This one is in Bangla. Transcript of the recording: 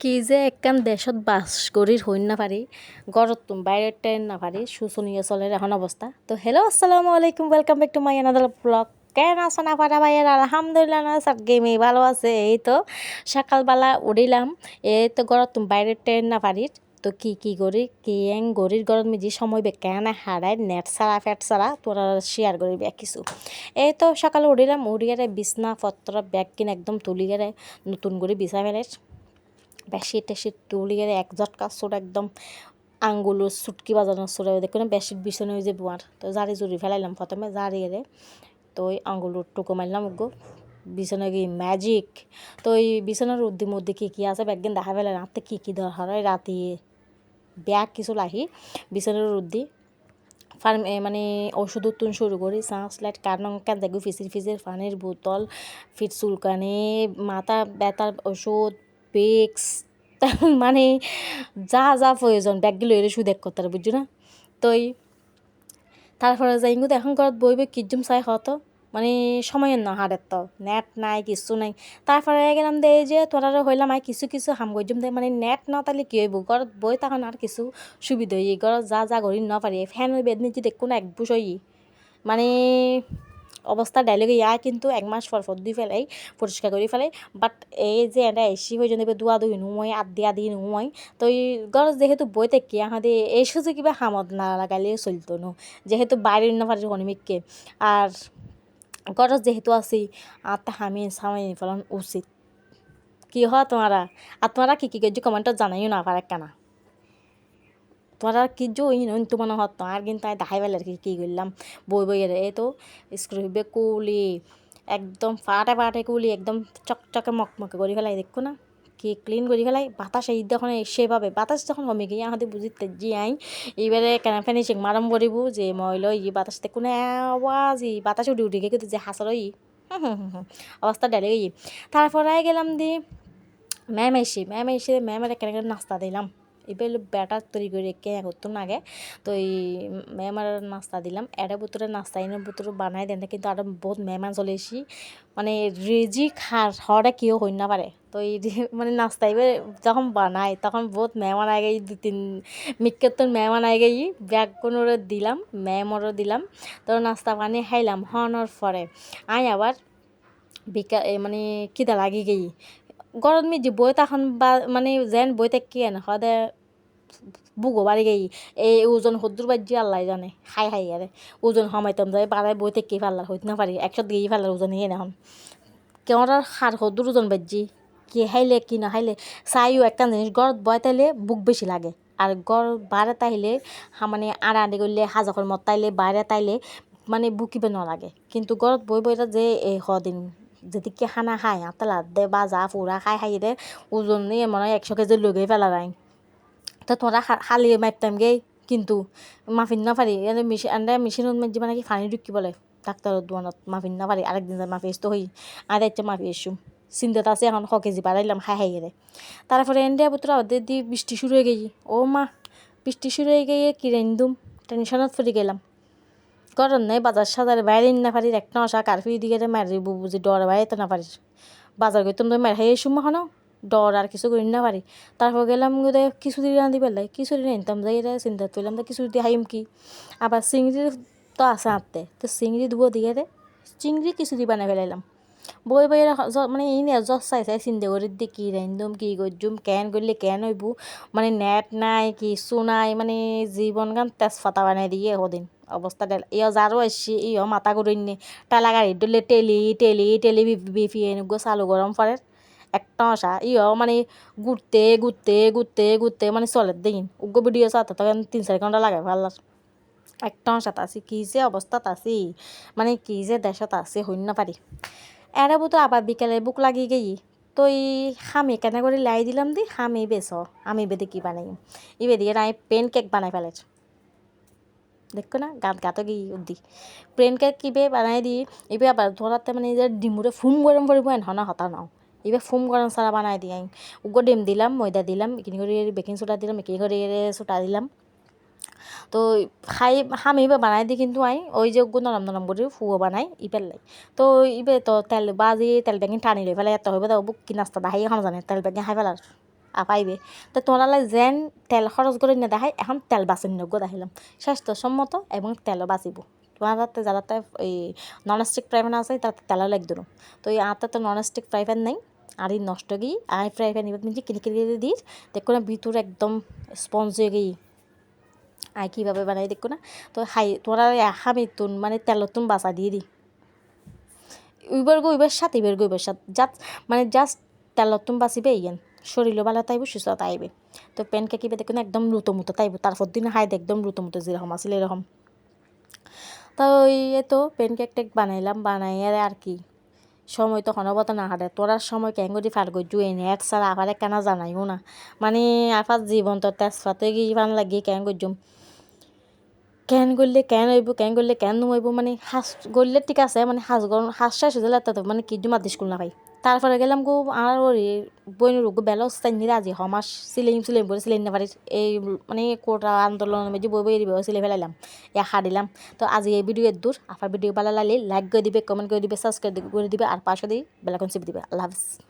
কি যে একখান দেশত বাস করি হইন না পারি তুম বাইরের ট্রেন না পারি, শুশনীয় চলের এখন অবস্থা। তো হ্যালো আসসালামু আলাইকুম welcome back to my another blog কেন আছো না পারা ভাইয়ের? আলহামদুলিল্লাহ, না সব গেমে ভালো আছে, এই তো সকালবেলা উড়িলাম। এই তো তুম বাইরের ট্রেন না পারি, তো কি কি করি, কি এং গরির গরত মিজি সময় বে কেন হারাই নেট ছাড়া ফ্যাট ছাড়া, তোরা শেয়ার করি ব্যাগ কিছু। এই তো সকালে উড়িলাম উড়িয়ারে বিছনা পত্র ব্যাগ কিনে একদম তুলি গেলে নতুন করে বিছা ফেলে বেডশিট তুলি গেলে এক ঝটকা সুট একদম আঙ্গুলো সুটকি বাজানো সুরে দেখুন, বেডশিট বিছানো হয়ে যে বুয়ার তো জারি জুড়ি ফেলাইলাম প্রথমে জারি গেলে তো ওই আঙ্গুলো টুকো মারলাম উগো বিছানা কি ম্যাজিক তো ওই বিছানার উদ্দি মধ্যে কী কী আছে ব্যাগদিন দেখা ফেলে রাতে কী কী দরকার হয় রাতে ব্যাগ কিছু লাহি বিছানার উদ্দি ফার্ম মানে ওষুধ উত্তুন শুরু করি সাঁস লাইট কারণ কেন দেখব ফিসির ফিসির পানির বোতল, ফিট চুলকানি, মাথা ব্যথার ওষুধ পেক্স মানে যা যা প্রয়োজন ব্যাগগুলো এলে শুধু দেখ করতে বুঝছ না? তোই তারপরে যাই কিন্তু এখন ঘরত বইবে কিজুম চাই হতো? মানে সময় না হারের তো নেট নাই, কিছু নাই। তারপরে গেলাম দে যে তোরা হইলাম আই, কিছু কিছু হাম গজুম দে মানে নেট না তাহলে কি হইব? ঘরত বই তখন আর কিছু সুবিধা হই ঘরত যা যা করি না পারি ফ্যান বেদ নিচে দেখো এক বুস মানে অবস্থা ডাইলেগে ইয়া কিন্তু এক মাস পর পর দুই ফেলাই, পরিষ্কার করে ফেলাই। বাট এই যে এটা এসি হয়ে যাবে দুয়া দুই নুময় আদি আদি নুময় তো এই গরজ যেহেতু বইতে কি আহাদে এই সুযোগ কিবা হামত না লাগালে চলতো নো? যেহেতু বাইরের না পারে অনিমিককে আর গরজ যেহেতু আছি আর তা হামি সামাই ফেলান উচিত। কি হয় তোমারা আর তোমারা কি কি কিছু কমেন্টত জানাইও না পারে কেনা। তোরা কি জো ইন তো মনে হতো আর কিন্তু আমি দেখাই পেলে কি, কী করলাম? বই বই এই তো হিবে কুলি, একদম ফাটে ফাটে কুলি, একদম চকচকে মকমকে করে ফেলাই, দেখো না? কি ক্লিন করে ফেলাই? বাতাস এই যখন সেভাবে, বাতাস যখন কমে গিয়ে আমাদের বুঝিতে জি আই এইবারে কেন ফিনিশিং মারম করিব যে মইল ই বাতাস দেখো না আওয়াজ ই, বাতাস উঠি উঠি কিন্তু যে হাসর ই অবস্থা ডালে ই তারপরে গেলাম দি, ম্যাম এসে ম্যাম এসে ম্যামের কেন নাস্তা দিলাম। এবার ব্যাটার তৈরি করে রেখে করতাম আগে, তো এই মেহমান নাস্তা দিলাম। এটা বুতরে নাস্তা, এনে বুতরে বানাই দেন, কিন্তু আরও বহুত মেহমান চলে এসি মানে রেজি খার, হওয়াটা কেউ হই না পারে। তো এই মানে নাস্তা এবার যখন বানাই, তখন বহুত মেহমান আগে দু তিন মিক্কের মেহমান আগে ব্যাগ কোনো দিলাম ম্যামরও দিলাম। তো নাস্তা বানিয়ে খাইলাম, হওয়ানোর পরে আই আবার বিকা মানে কিদা লাগি গেই। গরম যে বই তখন বা মানে যেন বই থাকি এন সদে বুগো বাড়ি গেই এই ওজন সদ্দুর বাজি আল্লাহ জানে খাই খাই আরে ওজন সমাইতাম যায় বাড়াই বই থেকে ফেলার, হইতে না পারি একশো গিয়ে ফেলার ওজন হিয়ে এখন। কেমন সার সদ্দুর ওজন বাজি কি খাইলে কি না খাইলে চাইও একটা জিনিস গড়ত বয় তাইলে বুক বেশি লাগে। আর গড় বারে তাইলে মানে আড়া আড়ি করলে, হাজার মত তাইলে বাইরে তাইলে মানে বুকিবে নালাগে কিন্তু গড়ত বই বইটা যে এই সদিন যেদিকে খানা খায় আতলা দে বা যা ফুরা খাই খাই দে ওজন নিয়ে মনে হয় একশো কেজি লগে ফেলা যায় তো তোরা খালি মারতাম গে কিন্তু মাফিন না পারি এনে মেশিন আন্ডা মেশিনত মাঝে মানে কি পানি ঢুকি বলে ডাক্তারের দোকানত মাফিন না পারি আরেকদিন মাফি আসতে হই আর একটা মাফি এসুম চিন্তাটা আছে এখন শ কেজি বাড়াইলাম খাই খাই রে তারপরে এন্ডিয়া পুত্র ওদের দি বৃষ্টি শুরু হয়ে গেছি ও মা, বৃষ্টি শুরু হয়ে গিয়ে কি রেন্দুম টেনশনত পড়ে গেলাম। গরম নেই বাজার সাজার বাইরে না পারি একটা নশা কারফিউ দিকে মারিব বুঝি ডর বাইরে না পারিস বাজার করতাম তো মার হাই এসুম এখনও ডর আর কিছু করি না পারি তারপর গেলাম গোদে খিচুড়ি রাঁধি পেলাই খিচুড়ি নিতাম যাই রে চিন্তা করলাম তো খিচুড়ি হাইম কি আবার চিংড়ি তো আছে আনতে তো চিংড়ি ধুবো দিয়ে রে চিংড়ি খিচুড়ি বানাই ফেলাইলাম বই বই মানে এই নিয়ে জজ চাই চাই চিন্তা করে দি কি রান্ধুম কি গজুম কেন করলে কেন হইব মানে নেট নাই কিছু নাই মানে জীবন গান তেজপাতা বানাই দিয়ে ওদিন অবস্থা ইয় যারও আসছি ইয় মাথা ঘুরিনি টালা গাড়ি ডলে টেলি টেলি টেলি বিফি এনেগো চালু গরম পরে একটা আসা ইয় মানে ঘুরতে ঘুরতে ঘুরতে ঘুরতে মানে চলে দিন উগ্র ভিডিও চাতে তখন তিন চারি ঘণ্টা লাগে ভালো একটা সাত আছি, কি যে অবস্থাত আছি মানে কি যে দেশত আছে না পারি এরা তো আবার বিকেলে বুক লাগিয়ে গেই। তো এই হামি কেন করে লাই দিলাম দি হামি বেশ আমি বেদে কি বানাই ইবে দিয়ে আমি পেন কেক বানাই ফেলেছি দেখো না, গাত গাতো গিয়ে উদ্দি। পেন কেক কিবে বানাই দি এবার আবার ধরাতে মানে যে ডিমুরে ফুম গরম করব এন হনা হতা নাও। এবার ফোম গরম সারা বানাই দিই উগো ডিম দিলাম, ময়দা দিলাম এখানে করে বেকিং সোডা দিলাম এখানে করে সোডা দিলাম। তো খাই হামি বা বানাই দিই কিন্তু আই, ওই যে নরম নরম করে ফুয়ো বানাই ইপেল লাই তো ইবে তো তেল বাজি তেল বেগিন টানি লই ফেলে এত হইবে তো বুক কি নাস্তা দাহাই এখন জানে, তেল বেগিন খাই ফেলার পাইবে তো তোমরা যেন তেল খরচ করে না দেখায় এখন তেল বাঁচেন নগ্য দেখাইলাম স্বাস্থ্যসম্মত এবং তেলও বাঁচিব। তোমার হাতে যারা এই ননস্টিক ফ্রাই প্যান আছে, তাতে তেলও না তো এই আতে তো ননস্টিক ফ্রাই প্যান নেই। আর এই নষ্ট গিয়ে আর ফ্রাই প্যান এবার মিঞ্চি কিনে কিনে দিই দেখো না ভিতর একদম স্পঞ্জ হয়ে গিয়ে আর কীভাবে বানাই দেখো না? তো হাই, তোরা হামি তুন মানে তেলতুন বাঁচা দিয়ে দিই উইবার গো, উইবার সাথে ইবার গো, উইবার সাথে। জাত মানে জাস্ট তেলতুন বাঁচিবে ইয়েন। শরীরও ভালো তাইব সুস্থতা আইবে তো প্যান কেকিবে দেখুন একদম লুতো মুতো তাইব তারপর দিন হাইদ একদম লুতো মুতো যেরকম আসলে এরকম তো ওই তো প্যান কেক টেক বানাইলাম বানাই আর কি। সময় তখন অবত না হারে তোরার সময় ক্যাঙ্গুরি করি ফার গই জুয়ে নেট সারা আবার কেনা জানাইও না। মানে আফার জীবন তো তেজপাতে গিয়ে ভান লাগি ক্যাঙ্গুর করজুম কেন করলে কেন হইব কেন করলে কেন নহইব মানে হাঁস গড়লে ঠিক আছে মানে হাঁস হাঁস শেষ হয়ে তো মানে কি জমা দিস না ভাই। তারপরে গেলাম গো, আর ওই বইন রোগ বেলা স্থানীয় রাজি হমাস সিলেম সিলেম করে সিলেন না পারি এই মানে কোটা আন্দোলন মেজি বই বই দিব সিলে ফেলাইলাম, ইয়া দিলাম তো আজি এই ভিডিও দূর আফার ভিডিও ভালো লাগলে লাইক করে দিবে কমেন্ট করে দিবে সাবস্ক্রাইব করে দিবে, আর পাশে দিয়ে বেলাকন চিপে দিবে। আল্লাহ হাফিজ।